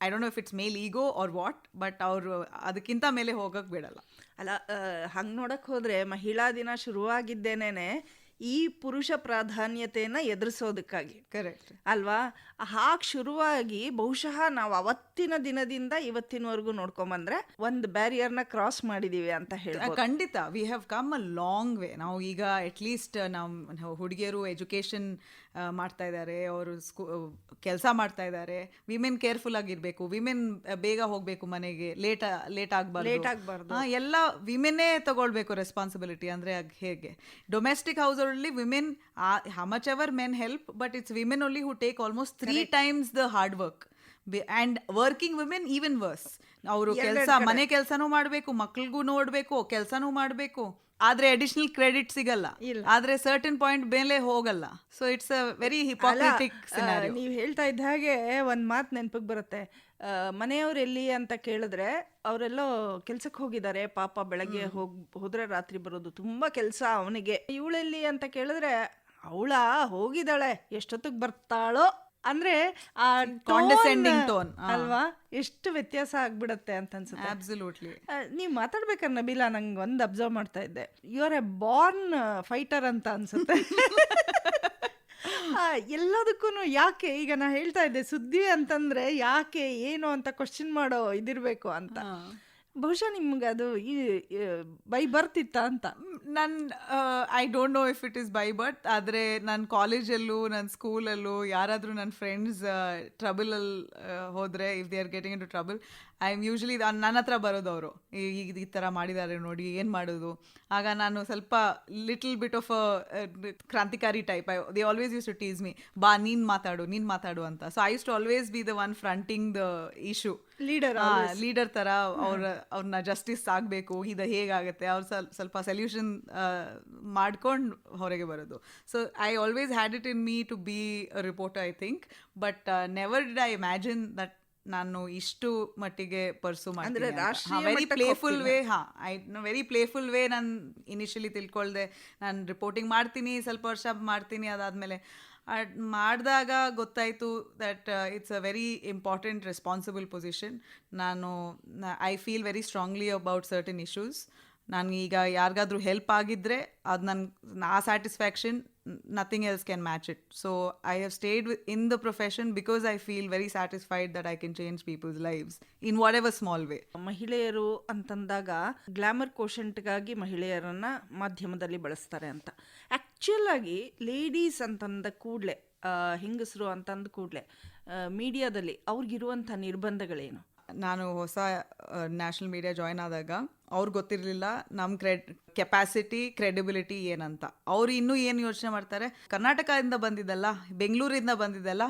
[SPEAKER 2] I don't know if it's male ego or what but ಅವರು ಅದಕ್ಕಿಂತ ಮೇಲೆ ಹೋಗಕ್ಕೆ ಬಿಡಲ್ಲ.
[SPEAKER 1] ಅಲ್ಲ ಹಂಗೆ ನೋಡಕ್ಕೆ ಹೋದರೆ ಮಹಿಳಾ ದಿನ ಶುರುವಾಗಿದ್ದೇನೆ ಈ ಪುರುಷ ಪ್ರಾಧಾನ್ಯತೆಯನ್ನು ಎದುರಿಸೋದಕ್ಕಾಗಿ.
[SPEAKER 2] ಕರೆಕ್ಟ್
[SPEAKER 1] ಅಲ್ವಾ? ಹಾಗೆ ಶುರುವಾಗಿ ಬಹುಶಃ ನಾವು ಅವತ್ತಿನ ದಿನದಿಂದ ಇವತ್ತಿನವರೆಗೂ ನೋಡ್ಕೊಂಬಂದ್ರೆ ಒಂದು ಬ್ಯಾರಿಯರ್ನ ಕ್ರಾಸ್ ಮಾಡಿದೀವಿ ಅಂತ ಹೇಳಿ
[SPEAKER 2] ಖಂಡಿತ. We have come a long way ನಾವು ಈಗ ಅಟ್ಲೀಸ್ಟ್ ನಮ್ಮ ಹುಡುಗಿಯರು ಎಜುಕೇಷನ್ ಮಾಡ್ತಾ ಇದ್ದಾರೆ ಅವರು ಸ್ಕೂ ಕೆಲಸ ಮಾಡ್ತಾ ಇದ್ದಾರೆ. ವಿಮೆನ್ ಕೇರ್ಫುಲ್ ಆಗಿರಬೇಕು ವಿಮೆನ್ ಬೇಗ ಹೋಗಬೇಕು ಮನೆಗೆ ಲೇಟ್ ಲೇಟ್ ಆಗಬಾರ್ದು.
[SPEAKER 1] ಲೇಟ್ ಆಗ್ಬಾರ್ದು.
[SPEAKER 2] ಎಲ್ಲ ವಿಮೆನ್ನೇ ತಗೊಳ್ಬೇಕು ರೆಸ್ಪಾನ್ಸಿಬಿಲಿಟಿ ಅಂದರೆ ಅದ್ ಹೇಗೆ? ಡೊಮೆಸ್ಟಿಕ್ ಹೌಸ್ ಅಲ್ಲಿ women much ever men help but it's women only who take almost three times the hard work and working women even worse ಅವರು ಕೆಲಸ ಮನೆ ಕೆಲಸನೂ ಮಾಡಬೇಕು ಮಕ್ಳಿಗೂ ನೋಡಬೇಕು ಕೆಲಸನೂ ಮಾಡಬೇಕು. ಆದ್ರೆ ಅಡಿಷನಲ್ ಕ್ರೆಡಿಟ್ ಸಿಗಲ್ಲ. ಆದ್ರೆ ಸರ್ಟನ್ ಪಾಯಿಂಟ್ ಮೇಲೆ ಹೋಗಲ್ಲ. So it's a very hypocritic scenario
[SPEAKER 1] ನೀವು ಹೇಳ್ತಾ ಇದ್ದ ಹಾಗೆ ಒಂದು ಮಾತು ನೆನಪಿಗೆ ಬರುತ್ತೆ. ಮನೆಯವ್ರು ಎಲ್ಲಿ ಅಂತ ಕೇಳಿದ್ರೆ ಅವರೆಲ್ಲೋ ಕೆಲ್ಸಕ್ಕೆ ಹೋಗಿದ್ದಾರೆ ಪಾಪ ಬೆಳಗ್ಗೆ ಹೋಗ್ ಹೋದ್ರೆ ರಾತ್ರಿ ಬರೋದು ತುಂಬಾ ಕೆಲಸ ಅವನಿಗೆ. ಇವಳೆಲ್ಲಿ ಅಂತ ಕೇಳಿದ್ರೆ ಅವಳ ಹೋಗಿದ್ದಾಳೆ ಎಷ್ಟೊತ್ತಿಗೆ ಬರ್ತಾಳೋ ಅಂದ್ರೆ ಆ
[SPEAKER 2] ಕಾಂಡಸೆಂಡಿಂಗ್
[SPEAKER 1] tone, ಅಲ್ವಾ? ಎಷ್ಟು ವ್ಯತ್ಯಾಸ ಆಗ್ಬಿಡತ್ತೆ ಅಂತ ಅನ್ಸುತ್ತೆ
[SPEAKER 2] ಅಬ್ಸಲ್ಯೂಟ್ಲಿ
[SPEAKER 1] ನೀವು ಮಾತಾಡ್ಬೇಕಾದ್ರೆ ನಬಿಲಾ ನಂಗೆ ಒಂದು ಅಬ್ಸರ್ವ್ ಮಾಡ್ತಾ ಇದ್ದೆ. You are a born fighter ಅಂತ ಅನ್ಸುತ್ತೆ. ಎಲ್ಲದಕ್ಕೂ ಯಾಕೆ? ಈಗ ನಾ ಹೇಳ್ತಾ ಇದ್ದೆ ಸುದ್ದಿ ಅಂತಂದ್ರೆ ಯಾಕೆ ಏನು ಅಂತ ಕ್ವಶನ್ ಮಾಡೋ ಇದಿರ್ಬೇಕು ಅಂತ. ಬಹುಶಃ ನಿಮ್ಗೆ ಅದು ಬೈ ಬರ್ತಿತ್ತ ಅಂತ.
[SPEAKER 2] ನನ್ನ I don't know if it is by but ಆದರೆ ನನ್ನ ಕಾಲೇಜಲ್ಲೂ ನನ್ನ ಸ್ಕೂಲಲ್ಲೂ, ಯಾರಾದರೂ ನನ್ನ ಫ್ರೆಂಡ್ಸ್ ಟ್ರಬಲಲ್ಲಿ ಹೋದರೆ if they are getting into trouble I am usually ನನ್ನ ಹತ್ರ ಬರೋದು ಅವರು ಈಗ ಈ ಥರ ಮಾಡಿದ್ದಾರೆ ನೋಡಿ ಏನು ಮಾಡೋದು? ಆಗ ನಾನು ಸ್ವಲ್ಪ ಲಿಟಲ್ ಬಿಟ್ ಆಫ್ ಕ್ರಾಂತಿಕಾರಿ type I they always use to tease me ಬಾ ನೀನು ಮಾತಾಡು ನೀನು ಮಾತಾಡು ಅಂತ. So I use to always be the one fronting the issue
[SPEAKER 1] leader
[SPEAKER 2] leader ಥರ ಅವ್ರ ಅವ್ರನ್ನ ಜಸ್ಟಿಸ್ ಆಗಬೇಕು ಇದು ಹೇಗಾಗುತ್ತೆ ಅವ್ರು ಸ್ವಲ್ಪ ಸ್ವಲ್ಪ ಸೊಲ್ಯೂಷನ್ ಮಾಡ್ಕೊಂಡು ಹೊರಗೆ ಬರೋದು. So I always had it in me to be report I think but never did I imagine that ನಾನು ಇಷ್ಟು ಮಟ್ಟಿಗೆ ಪರ್ಸು
[SPEAKER 1] ಅಂದ್ರೆ ರಾಷ್ಟ್ರೀಯ
[SPEAKER 2] ವೆರಿ
[SPEAKER 1] ಮಟ್ಟಕ್ಕೆ
[SPEAKER 2] ಪ್ಲೇಫುಲ್ ವೇ ಹಾ ಐ ವೆರಿ ಪ್ಲೇಫುಲ್ ವೇ ನಾನು ಇನಿಷಿಯಲಿ ತಿಳ್ಕೊಳ್ದೆ. ನಾನು ರಿಪೋರ್ಟಿಂಗ್ ಮಾಡ್ತೀನಿ ಸ್ವಲ್ಪ ವರ್ಷ ಮಾಡ್ತೀನಿ ಅದಾದಮೇಲೆ. ಮಾಡಿದಾಗ ಗೊತ್ತಾಯಿತು that it's a very important responsible position ನಾನು I feel very strongly about certain issues ನಾನು ಈಗ ಯಾರಿಗಾದ್ರೂ ಹೆಲ್ಪ್ ಆಗಿದ್ದರೆ ಅದು ನನ್ನ ಆ satisfaction else can match it so I have stayed in the profession because I feel very satisfied that I can change people's lives in whatever small way
[SPEAKER 1] ಮಹಿಳೆಯರು ಅಂತಂದಾಗ glamour ಕೋಶಂಟ್ಗಾಗಿ ಮಹಿಳೆಯರನ್ನ ಮಾಧ್ಯಮದಲ್ಲಿ ಬಳಸ್ತಾರೆ ಅಂತ. ಆ್ಯಕ್ಚುಲ್ ಆಗಿ ಲೇಡೀಸ್ ಅಂತಂದ ಕೂಡಲೇ ಹೆಂಗಸರು ಅಂತಂದ ಕೂಡಲೇ ಮೀಡಿಯಾದಲ್ಲಿ ಅವ್ರಿಗಿರುವಂಥ ನಿರ್ಬಂಧಗಳೇನು?
[SPEAKER 2] ನಾನು ಹೊಸ ನ್ಯಾಷನಲ್ ಮೀಡಿಯಾ ಜಾಯ್ನ್ ಆದಾಗ ಅವ್ರಿಗೆ ಗೊತ್ತಿರಲಿಲ್ಲ ನಮ್ಮ ಕ್ರೆಡ್ ಕೆಪಾಸಿಟಿ ಕ್ರೆಡಿಬಿಲಿಟಿ ಏನಂತ. ಅವ್ರು ಇನ್ನೂ ಏನು ಯೋಚನೆ ಮಾಡ್ತಾರೆ? ಕರ್ನಾಟಕದಿಂದ ಬಂದಿದ್ದಲ್ಲ ಬೆಂಗಳೂರಿಂದ ಬಂದಿದ್ದಲ್ಲ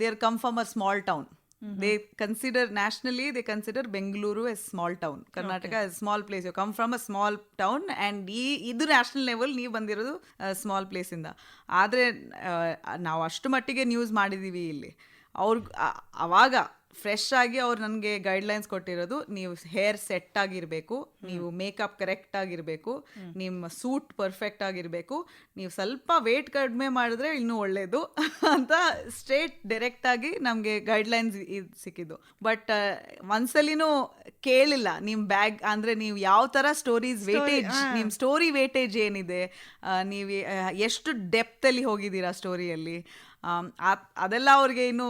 [SPEAKER 2] they are come from a small town they consider nationally they consider Bengaluru as small town Karnataka small place you come from a small town and ಈ ಇದು ನ್ಯಾಷನಲ್ ಲೆವೆಲ್ ನೀವು ಬಂದಿರೋದು ಸ್ಮಾಲ್ ಪ್ಲೇಸಿಂದ ಆದರೆ ನಾವು ಅಷ್ಟು ಮಟ್ಟಿಗೆ ನ್ಯೂಸ್ ಮಾಡಿದ್ದೀವಿ ಇಲ್ಲಿ. ಅವ್ರಿಗೆ ಅವಾಗ ಫ್ರೆಶ್ ಆಗಿ ಅವ್ರು ನನಗೆ ಗೈಡ್ಲೈನ್ಸ್ ಕೊಟ್ಟಿರೋದು ನೀವು ಹೇರ್ ಸೆಟ್ ಆಗಿರಬೇಕು ನೀವು ಮೇಕಪ್ ಕರೆಕ್ಟ್ ಆಗಿರಬೇಕು ನಿಮ್ಮ ಸೂಟ್ ಪರ್ಫೆಕ್ಟ್ ಆಗಿರಬೇಕು ನೀವು ಸ್ವಲ್ಪ ವೇಟ್ ಕಡಿಮೆ ಮಾಡಿದ್ರೆ ಇನ್ನೂ ಒಳ್ಳೆಯದು ಅಂತ ಸ್ಟ್ರೇಟ್ ಡೈರೆಕ್ಟ್ ಆಗಿ ನಮಗೆ ಗೈಡ್ಲೈನ್ಸ್ ಇದು ಸಿಕ್ಕಿದ್ದು. ಬಟ್ ಒಂದ್ಸಲಿನೂ ಕೇಳಿಲ್ಲ ನಿಮ್ಮ ಬ್ಯಾಗ್ ಅಂದರೆ ನೀವು ಯಾವ ಥರ ಸ್ಟೋರೀಸ್ ವೇಟೇಜ್ ನಿಮ್ಮ ಸ್ಟೋರಿ ವೇಟೇಜ್ ಏನಿದೆ ನೀವು ಎಷ್ಟು ಡೆಪ್ತಲ್ಲಿ ಹೋಗಿದ್ದೀರಾ ಸ್ಟೋರಿಯಲ್ಲಿ ಅದೆಲ್ಲ ಅವ್ರಿಗೆ ಇನ್ನು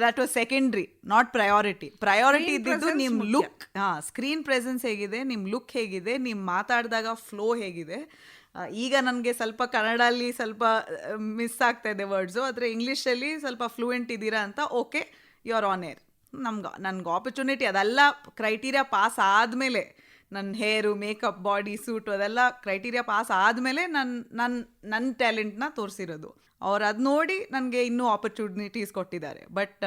[SPEAKER 2] that was secondary not priority priority ಇದ್ದಿದ್ದು ನಿಮ್ಮ ಲುಕ್ ಹಾಂ ಸ್ಕ್ರೀನ್ ಪ್ರೆಸೆನ್ಸ್ ಹೇಗಿದೆ ನಿಮ್ಮ ಲುಕ್ ಹೇಗಿದೆ ನಿಮ್ಮ ಮಾತಾಡಿದಾಗ ಫ್ಲೋ ಹೇಗಿದೆ. ಈಗ ನನಗೆ ಸ್ವಲ್ಪ ಕನ್ನಡಲ್ಲಿ ಸ್ವಲ್ಪ ಮಿಸ್ ಆಗ್ತಾ ಇದೆ ವರ್ಡ್ಸು ಆದರೆ ಇಂಗ್ಲೀಷಲ್ಲಿ ಸ್ವಲ್ಪ ಫ್ಲೂಯೆಂಟ್ ಇದ್ದೀರಾ ಅಂತ okay you are on air ನಮ್ಗೆ ನನಗೆ ಆಪರ್ಚುನಿಟಿ ಅದೆಲ್ಲ ಕ್ರೈಟೀರಿಯಾ ಪಾಸ್ ಆದಮೇಲೆ ನನ್ನ ಹೇರು ಮೇಕಪ್ ಬಾಡಿ ಸೂಟು ಅದೆಲ್ಲ ಕ್ರೈಟೀರಿಯಾ ಪಾಸ್ ಆದಮೇಲೆ ನನ್ನ ನನ್ನ ನನ್ನ ಟ್ಯಾಲೆಂಟ್ನ ತೋರಿಸಿರೋದು. ಅವ್ರು ಅದು ನೋಡಿ ನನಗೆ ಇನ್ನೂ ಆಪರ್ಚುನಿಟೀಸ್ ಕೊಟ್ಟಿದ್ದಾರೆ. But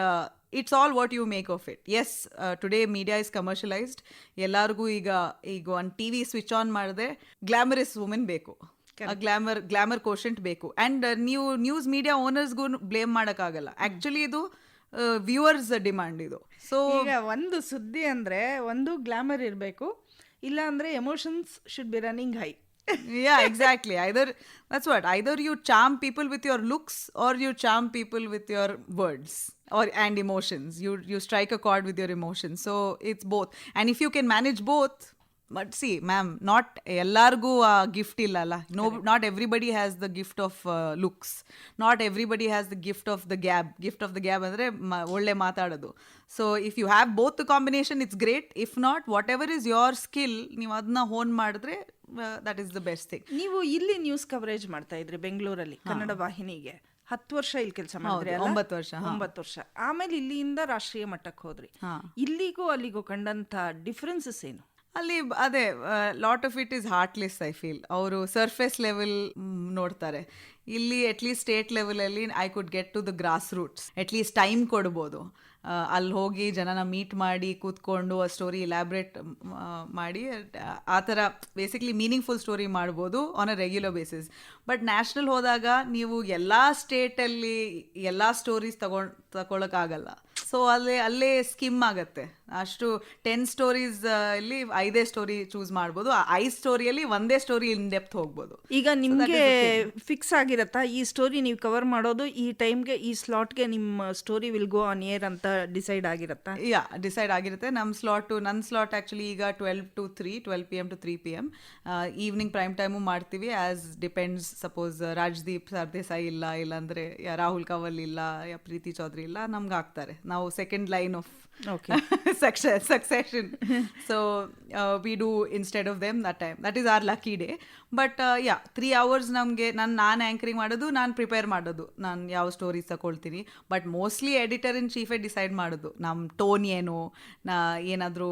[SPEAKER 2] it's all what you make of it as today media is commercialised ಎಲ್ಲರಿಗೂ ಈಗ ಈಗ ಒಂದು ಟಿ ವಿ ಸ್ವಿಚ್ ಆನ್ ಮಾಡಿದೆ ಗ್ಲಾಮರಸ್ ವುಮೆನ್ ಬೇಕು. ಗ್ಲಾಮರ್ ಗ್ಲಾಮರ್ ಕೋಶೆಂಟ್ ಬೇಕು. ಆ್ಯಂಡ್ ನೀವು ನ್ಯೂಸ್ ಮೀಡಿಯಾ ಓನರ್ಸ್ಗೂ ಬ್ಲೇಮ್ ಮಾಡೋಕ್ಕಾಗಲ್ಲ. ಆ್ಯಕ್ಚುಲಿ ಇದು ವ್ಯೂವರ್ಸ್ ಡಿಮ್ಯಾಂಡ್ ಇದು. ಸೊ
[SPEAKER 1] ಈಗ ಒಂದು ಸುದ್ದಿ ಅಂದರೆ ಒಂದು ಗ್ಲಾಮರ್ ಇರಬೇಕು ಇಲ್ಲ ಅಂದ್ರೆ emotions should be running high
[SPEAKER 2] yeah exactly either that's what either you charm people with your looks or you charm people with your words or and emotions you you strike a chord with your emotions so it's both and if you can manage both but see ma'am not ಎಲ್ಲರಿಗೂ ಆ gift ಇಲ್ಲಲ್ಲ no not everybody has the gift of looks not everybody has the gift of the gab gift of the gab ಅಂದರೆ ಒಳ್ಳೆ ಮಾತಾಡೋದು. So if you have both the combination it's great if not whatever is your skill ನೀವು ಅದನ್ನ hone ಮಾಡಿದ್ರೆ that is the best thing
[SPEAKER 1] ನೀವು ಇಲ್ಲಿ news coverage ಮಾಡ್ತಾ ಇದ್ರಿ ಬೆಂಗಳೂರಲ್ಲಿ ಕನ್ನಡ ವಾಹಿನಿಗೆ. ಹತ್ತು ವರ್ಷ ಇಲ್ಲಿ ಕೆಲಸ ಮಾಡಿದ್ರಿ ಅಲ್ಲ?
[SPEAKER 2] ಒಂಬತ್ತು ವರ್ಷ.
[SPEAKER 1] ಒಂಬತ್ತು ವರ್ಷ. ಆಮೇಲೆ ಇಲ್ಲಿಂದ ರಾಷ್ಟ್ರೀಯ ಮಟ್ಟಕ್ಕೆ ಹೋದ್ರಿ. ಇಲ್ಲಿಗೂ ಅಲ್ಲಿಗೂ ಕಂಡಂತ ಡಿಫ್ರೆನ್ಸಸ್ ಏನು?
[SPEAKER 2] ಅಲ್ಲಿ ಅದೇ lot of it is heartless I feel ಅವರು ಸರ್ಫೇಸ್ ಲೆವೆಲ್ ನೋಡ್ತಾರೆ. ಇಲ್ಲಿ ಅಟ್ಲೀಸ್ಟ್ ಸ್ಟೇಟ್ ಲೆವೆಲಲ್ಲಿ I could get to the grass roots at least time ಕೊಡ್ಬೋದು. ಅಲ್ಲಿ ಹೋಗಿ ಜನನ ಮೀಟ್ ಮಾಡಿ, ಕೂತ್ಕೊಂಡು ಆ ಸ್ಟೋರಿ ಇಲ್ಯಾಬ್ರೇಟ್ ಮಾಡಿ ಆ- ಥರ ಬೇಸಿಕ್ಲಿ ಮೀನಿಂಗ್ಫುಲ್ ಸ್ಟೋರಿ ಮಾಡ್ಬೋದು on a regular basis but national ಹೋದಾಗ ನೀವು ಎಲ್ಲ ಸ್ಟೇಟಲ್ಲಿ ಎಲ್ಲ ಸ್ಟೋರೀಸ್ ತಗೊಂಡು ತಗೊಳಕ್ಕಾಗಲ್ಲ ಸೊ ಅಲ್ಲಿ, ಅಲ್ಲೇ ಸ್ಕಿಮ್ ಆಗುತ್ತೆ. ಅಷ್ಟು ಟೆನ್ ಸ್ಟೋರೀಸ್ ಅಲ್ಲಿ ಐದೇ ಸ್ಟೋರಿ ಚೂಸ್ ಮಾಡ್ಬೋದು. ಆ ಐದು ಸ್ಟೋರಿಯಲ್ಲಿ ಒಂದೇ ಸ್ಟೋರಿ ಇನ್ ಡೆಪ್ತ್ ಹೋಗ್ಬೋದು.
[SPEAKER 1] ಈಗ ನಿಮಗೆ ಫಿಕ್ಸ್ ಆಗಿರತ್ತಾ? ಈ ಸ್ಟೋರಿ ನೀವು ಕವರ್ ಮಾಡೋದು ಈ ಟೈಮ್ಗೆ ಈ ಸ್ಲಾಟ್ಗೆ ನಿಮ್ಮ story will go on air ಅಂತ ಡಿಸೈಡ್ ಆಗಿರತ್ತಾ?
[SPEAKER 2] ಯಾ ಡಿಸೈಡ್ ಆಗಿರುತ್ತೆ. ನಮ್ಮ ಸ್ಲಾಟು ನನ್ನ ಸ್ಲಾಟ್ ಆ್ಯಕ್ಚುಲಿ ಈಗ twelve to three twelve P M to three P M evening prime time ಮಾಡ್ತೀವಿ. As depends suppose Rajdeep Sardesai ಇಲ್ಲ ಇಲ್ಲಾಂದರೆ ಯಾ ರಾಹುಲ್ ಕವಲ್ ಇಲ್ಲ ಯಾ ಪ್ರೀತಿ ಚೌಧರಿ ಇಲ್ಲ ನಮ್ಗೆ ಆಗ್ತಾರೆ ನಾವು second line of
[SPEAKER 1] Okay.
[SPEAKER 2] success succession. So uh, we do instead of them that time. That is our lucky day. But yeah three hours ನಮಗೆ ನಾನು ನಾನು ಆ್ಯಂಕರಿಂಗ್ ಮಾಡೋದು ನಾನು ಪ್ರಿಪೇರ್ ಮಾಡೋದು. ನಾನು ಯಾವ ಸ್ಟೋರೀಸ್ ತಗೊಳ್ತೀನಿ ಬಟ್ ಮೋಸ್ಟ್ಲಿ ಎಡಿಟರ್ ಇನ್ ಚೀಫೇ ಡಿಸೈಡ್ ಮಾಡೋದು. ನಮ್ಮ ಟೋನ್ ಏನು ನಾ ಏನಾದರೂ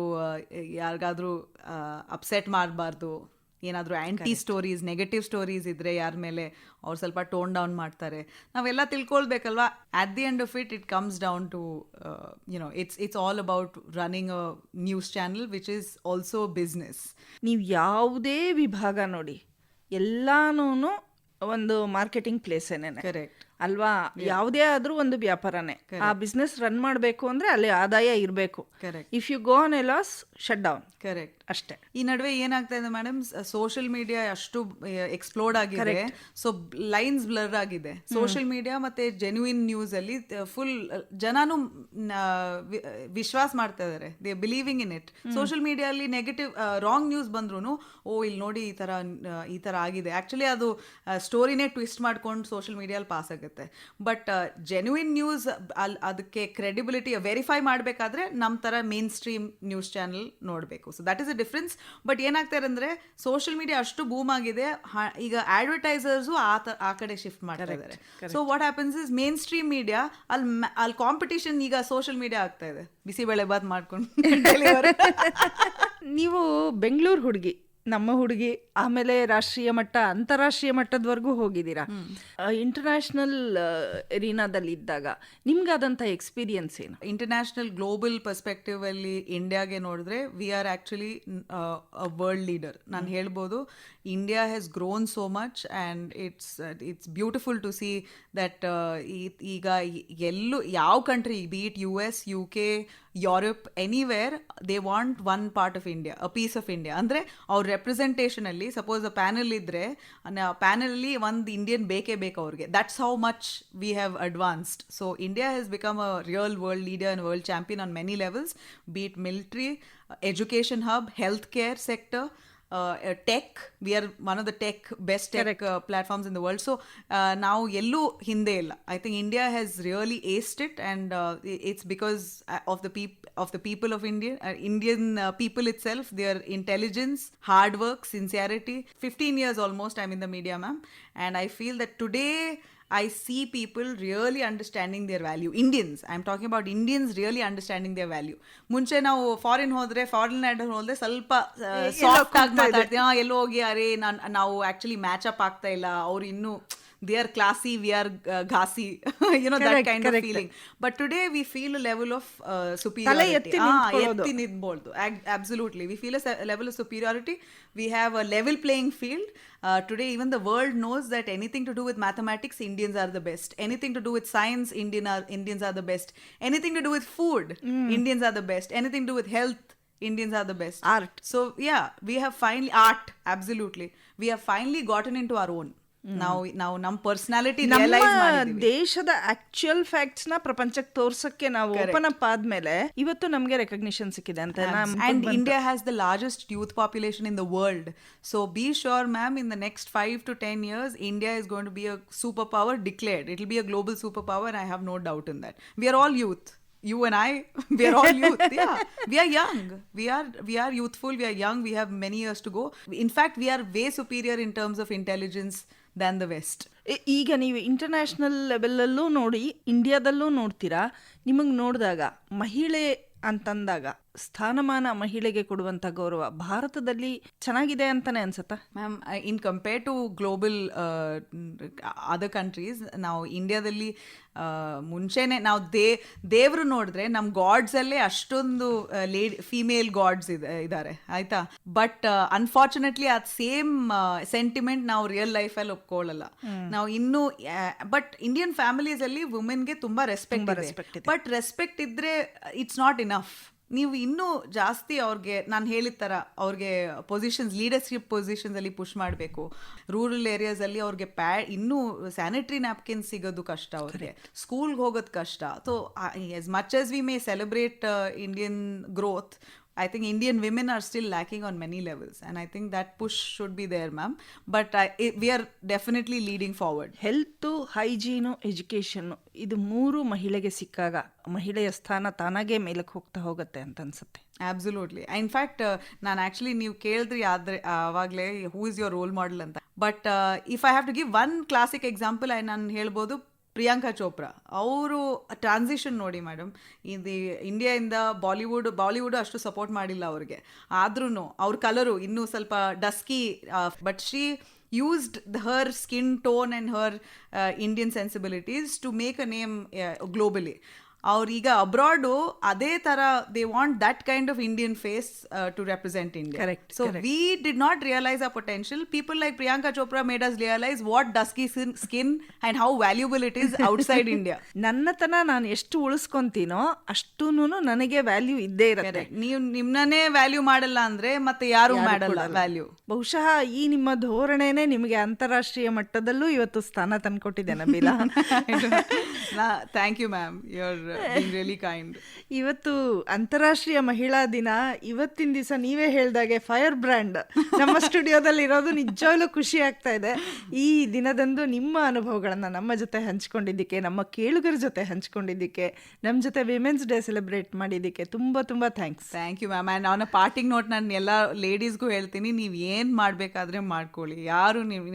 [SPEAKER 2] ಯಾರಿಗಾದರೂ ಅಪ್ಸೆಟ್ ಮಾಡಬಾರ್ದು. ಏನಾದರೂ ಆ್ಯಂಟಿ ಸ್ಟೋರೀಸ್ ನೆಗೆಟಿವ್ ಸ್ಟೋರೀಸ್ ಇದ್ದರೆ ಯಾರ ಮೇಲೆ ಅವ್ರು ಸ್ವಲ್ಪ ಟೋನ್ ಡೌನ್ ಮಾಡ್ತಾರೆ. ನಾವೆಲ್ಲ ತಿಳ್ಕೊಳ್ಬೇಕಲ್ವಾ? At the end of it it comes down to you know it's it's all about running a news channel which is also business
[SPEAKER 1] ನೀವು ಯಾವುದೇ ವಿಭಾಗ ನೋಡಿ ಎಲ್ಲಾನು ಒಂದು ಮಾರ್ಕೆಟಿಂಗ್ ಪ್ಲೇಸೇನೆ
[SPEAKER 2] ಕರೆಕ್ಟ್
[SPEAKER 1] ಅಲ್ವಾ? ಯಾವುದೇ ಆದ್ರೂ ಒಂದು ವ್ಯಾಪಾರನೇ. ಆ ಬಿಸ್ನೆಸ್ ರನ್ ಮಾಡಬೇಕು ಅಂದ್ರೆ ಅಲ್ಲಿ ಆದಾಯ ಇರಬೇಕು. If you go on a loss shut down
[SPEAKER 2] correct
[SPEAKER 1] ಅಷ್ಟೇ.
[SPEAKER 2] ಈ ನಡುವೆ ಏನಾಗ್ತಾ ಇದೆ ಮೇಡಮ್ ಸೋಷಿಯಲ್ ಮೀಡಿಯಾ ಅಷ್ಟು ಎಕ್ಸ್ಪ್ಲೋರ್ಡ್ ಆಗಿದೆ. ಸೊ ಲೈನ್ಸ್ ಬ್ಲರ್ ಆಗಿದೆ. ಸೋಷಿಯಲ್ ಮೀಡಿಯಾ ಮತ್ತೆ ಜೆನ್ಯೂನ್ ನ್ಯೂಸ್ ಅಲ್ಲಿ ಫುಲ್ ಜನನು ವಿಶ್ವಾಸ ಮಾಡ್ತಾ ಇದಾರೆ. They believing in it social media ಅಲ್ಲಿ ನೆಗೆಟಿವ್ ರಾಂಗ್ ನ್ಯೂಸ್ ಬಂದ್ರು ಓ ಇಲ್ಲಿ ನೋಡಿ ಈ ತರ ಈ ತರ ಆಗಿದೆ. ಆಕ್ಚುಲಿ ಅದು ಸ್ಟೋರಿನೇ ಟ್ವಿಸ್ಟ್ ಮಾಡ್ಕೊಂಡು ಸೋಷಿಯಲ್ ಮೀಡಿಯಾ ಪಾಸ್ ಆಗುತ್ತೆ. ಬಟ್ ಜೆನ್ಯೂನ್ ನ್ಯೂಸ್ ಅಲ್ಲಿ ಅದಕ್ಕೆ ಕ್ರೆಡಿಬಿಲಿಟಿ ವೆರಿಫೈ ಮಾಡಬೇಕಾದ್ರೆ ನಮ್ಮ ಥರ ಮೇನ್ ಸ್ಟ್ರೀಮ್ ನ್ಯೂಸ್ ಚಾನಲ್ ನೋಡಬೇಕು so that is a difference but ಏನಾಗ್ತಾರೆ ಅಂದರೆ ಸೋಷಿಯಲ್ ಮೀಡಿಯಾ ಅಷ್ಟು ಬೂಮ್ ಆಗಿದೆ. ಈಗ ಅಡ್ವರ್ಟೈಸರ್ಸು ಆ ತ ಆ ಕಡೆ ಶಿಫ್ಟ್ ಮಾಡ್ತಾ ಇದ್ದಾರೆ so what happens is main stream media ಅಲ್ಲಿ ಅಲ್ಲಿ ಕಾಂಪಿಟೇಷನ್ ಈಗ ಸೋಷಿಯಲ್ ಮೀಡಿಯಾ ಆಗ್ತಾ ಇದೆ. ಬಿಸಿಬೇಳೆ ಬಾತ್ ಮಾಡ್ಕೊಂಡು
[SPEAKER 1] ನೀವು ಬೆಂಗಳೂರು ಹುಡುಗಿ. ನಮ್ಮ ಹುಡುಗಿ ಆಮೇಲೆ ರಾಷ್ಟ್ರೀಯ ಮಟ್ಟ ಅಂತಾರಾಷ್ಟ್ರೀಯ ಮಟ್ಟದವರೆಗೂ ಹೋಗಿದ್ದೀರಾ? ಇಂಟರ್ನ್ಯಾಷನಲ್ ಎರೀನಾದಲ್ಲಿ ಇದ್ದಾಗ ನಿಮ್ಗಾದಂಥ ಎಕ್ಸ್ಪೀರಿಯನ್ಸ್ ಏನು?
[SPEAKER 2] ಇಂಟರ್ನ್ಯಾಷನಲ್ ಗ್ಲೋಬಲ್ ಪರ್ಸ್ಪೆಕ್ಟಿವ್ ಅಲ್ಲಿ ಇಂಡಿಯಾಗೆ ನೋಡಿದ್ರೆ we are actually a world leader ನಾನು ಹೇಳ್ಬೋದು India has grown so much and it's it's beautiful to see that ಈಗ ಎಲ್ಲೂ ಯಾವ country beat U S U K Europe anywhere they want one part of India a piece of India ಅಂದರೆ ಅವ್ರ ರೆಪ್ರೆಸೆಂಟೇಷನಲ್ಲಿ suppose ಅ panel ಇದ್ದರೆ ಪ್ಯಾನಲಲ್ಲಿ ಒಂದು Indian ಬೇಕೇ ಬೇಕು ಅವ್ರಿಗೆ. That's how much we have advanced so India has become a real world leader and world champion on many levels, be it military, uh, education hub, healthcare sector, uh, tech. We are one of the tech best tech uh, platforms in the world. So uh, now yellow Hindi. i think india has really aced it and uh, it's because uh, of the peop- of the people of india uh, indian people itself their intelligence hard work sincerity. 15 years almost i'm in the media ma'am. And i feel that today I see people really understanding their value. Indians, I'm talking about Indians really understanding their value. ಮುಂಚೆ ನಾವು foreign ಹೋದ್ರೆ foreign ಹೋದ್ರೆ ಸ್ವಲ್ಪ soft ಆಗಿ ಮಾತಾಡ್ತೀವಿ "ಆ, ಎಲ್ಲೋ ಹೋಗಿ ಅರೆ ನಾನ್ ನಾವು ಆಕ್ಚುಲಿ ಮ್ಯಾಚ್ ಅಪ್ ಆಗ್ತಾ ಇಲ್ಲ ಅವ್ರು ಇನ್ನೂ they are classy we are uh, you know
[SPEAKER 1] correct,
[SPEAKER 2] that kind
[SPEAKER 1] correct.
[SPEAKER 2] of feeling but today we feel
[SPEAKER 1] a
[SPEAKER 2] level
[SPEAKER 1] of uh,
[SPEAKER 2] superiority ah, absolutely we feel a level of superiority we have a level playing field uh, today even the world knows that anything to do with mathematics indians are the best anything to do with science indian are, indians are the best anything to do with food mm. indians are the best anything to do with health Indians are the best.
[SPEAKER 1] Art.
[SPEAKER 2] So, yeah, we have finally, art, absolutely. We have finally gotten into our own. Now now num personality
[SPEAKER 1] ನಮ್ಮ
[SPEAKER 2] realize ಮಾಡಿದೀವಿ
[SPEAKER 1] ದೇಶದ actual ಫ್ಯಾಕ್ಟ್ಸ್ನ ಪ್ರಪಂಚಕ್ಕೆ ತೋರ್ಸಕ್ಕೆ ನಾವು open up ಆದ್ಮೇಲೆ ಇವತ್ತು ನಮ್ಗೆ recognition ಸಿಕ್ಕಿದೆ ಅಂತ ನಮ್
[SPEAKER 2] and India has the largest youth population in the world. So be sure, ma'am, in the next five to ten years, India is going to be a superpower declared. It'll be a global superpower. I have no doubt in that. We are all youth. You and I, we are all youth. Yeah, we are young. We are we are youthful. We are young. We have many years to go. In fact, we are way superior in terms of intelligence than the west
[SPEAKER 1] ಈಗ ನೀವು international ಲೆವೆಲಲ್ಲೂ ನೋಡಿ ಇಂಡಿಯಾದಲ್ಲೂ ನೋಡ್ತೀರಾ ನಿಮಗೆ ನೋಡಿದಾಗ ಮಹಿಳೆ ಅಂತಂದಾಗ ಸ್ಥಾನಮಾನ ಮಹಿಳೆಗೆ ಕೊಡುವಂತ ಗೌರವ ಭಾರತದಲ್ಲಿ ಚೆನ್ನಾಗಿದೆ ಅಂತಾನೆ ಅನ್ಸುತ್ತಾ?
[SPEAKER 2] Ma'am in compare to global other countries ನಾವು ಇಂಡಿಯಾದಲ್ಲಿ ಮುಂಚೆನೆ ನಾವು ದೇ ದೇವರು ನೋಡಿದ್ರೆ ನಮ್ಮ ಗಾಡ್ಸಲ್ಲೇ ಅಷ್ಟೊಂದು ಲೇಡಿ ಫೀಮೇಲ್ ಗಾಡ್ಸ್ ಇದೆ ಇದ್ದಾರೆ ಆಯ್ತಾ? ಬಟ್ ಅನ್ಫಾರ್ಚುನೇಟ್ಲಿ ಆ ಸೇಮ್ ಸೆಂಟಿಮೆಂಟ್ ನಾವು ರಿಯಲ್ ಲೈಫಲ್ಲಿ ಒಪ್ಕೊಳ್ಳಲ್ಲ ನಾವು ಇನ್ನೂ ಬಟ್ ಇಂಡಿಯನ್ ಫ್ಯಾಮಿಲೀಸ್ ಅಲ್ಲಿ ವುಮೆನ್ಗೆ ತುಂಬಾ ರೆಸ್ಪೆಕ್ಟ್ ಬಟ್ ರೆಸ್ಪೆಕ್ಟ್ ಇದ್ರೆ ಇಟ್ಸ್ ನಾಟ್ ಇನಫ್. ನೀವು ಇನ್ನೂ ಜಾಸ್ತಿ ಅವ್ರಿಗೆ ನಾನು ಹೇಳಿದ ಥರ ಅವ್ರಿಗೆ ಪೊಸಿಷನ್ಸ್ ಲೀಡರ್ಶಿಪ್ ಪೊಸಿಷನ್ಸಲ್ಲಿ ಪುಷ್ ಮಾಡಬೇಕು. ರೂರಲ್ ಏರಿಯಾಸಲ್ಲಿ ಅವ್ರಿಗೆ ಪ್ಯಾ ಇನ್ನೂ ಸ್ಯಾನಿಟ್ರಿ ನ್ಯಾಪ್ಕಿನ್ ಸಿಗೋದು ಕಷ್ಟ ಅವ್ರಿಗೆ. ಸ್ಕೂಲ್ಗೆ ಹೋಗೋದು ಕಷ್ಟ. So as much as we may celebrate Indian growth I think Indian women are still lacking on many levels, and I think that push should be there, ma'am. But I, it, we are definitely leading forward.
[SPEAKER 1] Health hygiene education ಇದು ಮೂರು ಮಹಿಳೆಗೆ ಸಿಕ್ಕಾಗ ಮಹಿಳೆಯ ಸ್ಥಾನ ತಾನಾಗೆ ಮೇಲಕ್ಕೆ ಹೋಗ್ತಾ ಹೋಗುತ್ತೆ ಅಂತ ಅನ್ಸುತ್ತೆ
[SPEAKER 2] ಆಬ್ಸಲ್ಯೂಟ್ಲಿ ಇನ್ಫ್ಯಾಕ್ಟ್ ನಾನು ಆ್ಯಕ್ಚುಲಿ ನೀವು ಕೇಳಿದ್ರಿ ಆದರೆ ಆವಾಗಲೇ who is your role model ಅಂತ but if I have to give one classic example I ನಾನು ಹೇಳ್ಬೋದು ಪ್ರಿಯಾಂಕಾ ಚೋಪ್ರಾ ಅವರು ಟ್ರಾನ್ಸಿಷನ್ ನೋಡಿ ಮೇಡಮ್ ಇದು ಇಂಡಿಯಾಯಿಂದ ಬಾಲಿವುಡ್ ಬಾಲಿವುಡ್ ಅಷ್ಟು ಸಪೋರ್ಟ್ ಮಾಡಿಲ್ಲ ಅವ್ರಿಗೆ ಆದ್ರೂ ಅವ್ರ ಕಲರು ಇನ್ನೂ ಸ್ವಲ್ಪ dusky but she used the skin tone and her uh, Indian sensibilities to make a uh, globally. ಅವ್ರೀಗ ಅಬ್ರಾಡು ಅದೇ ತರ they want that kind of Indian face to represent
[SPEAKER 1] India
[SPEAKER 2] so we did not realise a potential people like Priyanka Chopra made us realise what dusky skin and how valuable it is outside India
[SPEAKER 1] ನನ್ನತನ ನಾನು ಎಷ್ಟು ಉಳಿಸ್ಕೊಂತೀನೋ ಅಷ್ಟೂನು ನನಗೆ value ಇದ್ದೇ ಇರುತ್ತೆ.
[SPEAKER 2] ನೀವು ನಿಮ್ಮನ್ನೇ value ಮಾಡಲ್ಲ ಅಂದ್ರೆ ಮತ್ತೆ ಯಾರು ಮಾಡಲ್ಲ ವ್ಯಾಲ್ಯೂ
[SPEAKER 1] ಬಹುಶಃ ಈ ನಿಮ್ಮ ಧೋರಣೆನೇ ನಿಮಗೆ ಅಂತಾರಾಷ್ಟ್ರೀಯ ಮಟ್ಟದಲ್ಲೂ ಇವತ್ತು ಸ್ಥಾನ ತಂದ್ಕೊಟ್ಟಿದೆ Nabila.
[SPEAKER 2] Thank you ma'am you are really kind
[SPEAKER 1] ಇವತ್ತು ಅಂತಾರಾಷ್ಟ್ರೀಯ ಮಹಿಳಾ ದಿನ. ಇವತ್ತಿನ ದಿವಸ ನೀವೇ ಹೇಳ್ದಾಗೆ ಫೈರ್ ಬ್ರ್ಯಾಂಡ್ ನಮ್ಮ ಸ್ಟುಡಿಯೋದಲ್ಲಿ ಇರೋದು ನಿಜವಾಗ್ಲೂ ಖುಷಿ ಆಗ್ತಾ ಇದೆ. ಈ ದಿನದಂದು ನಿಮ್ಮ ಅನುಭವಗಳನ್ನ ನಮ್ಮ ಜೊತೆ ಹಂಚಿಕೊಂಡಿದ್ದಕ್ಕೆ ನಮ್ಮ ಕೇಳುಗರ ಜೊತೆ ಹಂಚಿಕೊಂಡಿದ್ದಕ್ಕೆ ನಮ್ಮ ಜೊತೆ ವಿಮೆನ್ಸ್ ಡೇ ಸೆಲೆಬ್ರೇಟ್ ಮಾಡಿದ್ದಕ್ಕೆ ತುಂಬಾ ತುಂಬಾ thanks
[SPEAKER 2] thank you ma'am and ಅವನ ಪಾರ್ಟಿಂಗ್ ನೋಟ್ ನಾನು ಎಲ್ಲ ಲೇಡೀಸ್ಗೂ ಹೇಳ್ತೀನಿ ನೀವು ಏನು ಮಾಡಬೇಕಾದ್ರೆ ಮಾಡ್ಕೊಳ್ಳಿ. ಯಾರು ನೀವು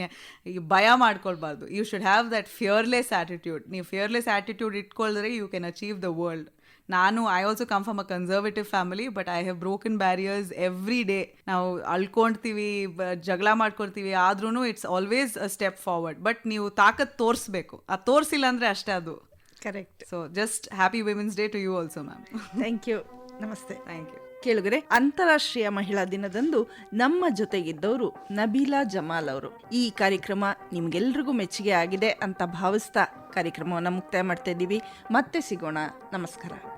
[SPEAKER 2] ಭಯ ಮಾಡ್ಕೊಳ್ಬಾರ್ದು. You should have that fearless attitude ನೀವು fearless attitude ಇಟ್ಕೊಳ್ದ್ರೆ you can achieve the world ನಾನು I also come from a conservative family but I have broken barriers every day ನಾವು ಅಳ್ಕೊಂತೀವಿ ಬ- ಜಗಳ ಮಾಡ್ಕೊಳ್ತೀವಿ ಆದ್ರೂ it's always a step forward but ನೀವು ತಾಕತ್ ತೋರಿಸ್ಬೇಕು. ಆ ತೋರಿಸಿಲ್ಲ ಅಂದರೆ ಅಷ್ಟೇ ಅದು.
[SPEAKER 1] Correct
[SPEAKER 2] so just happy women's day to you also ma'am
[SPEAKER 1] thank you ನಮಸ್ತೆ
[SPEAKER 2] ಥ್ಯಾಂಕ್ ಯು
[SPEAKER 1] ಕೇಳುಗರೆ ಅಂತಾರಾಷ್ಟ್ರೀಯ ಮಹಿಳಾ ದಿನದಂದು ನಮ್ಮ ಜೊತೆಗಿದ್ದವರು ನಬೀಲಾ ಜಮಾಲ್ ಅವರು. ಈ ಕಾರ್ಯಕ್ರಮ ನಿಮ್ಗೆಲ್ರಿಗೂ ಮೆಚ್ಚುಗೆ ಆಗಿದೆ ಅಂತ ಭಾವಿಸ್ತಾ ಕಾರ್ಯಕ್ರಮವನ್ನು ಮುಕ್ತಾಯ ಮಾಡ್ತಾ ಇದ್ದೀವಿ. ಮತ್ತೆ ಸಿಗೋಣ. ನಮಸ್ಕಾರ.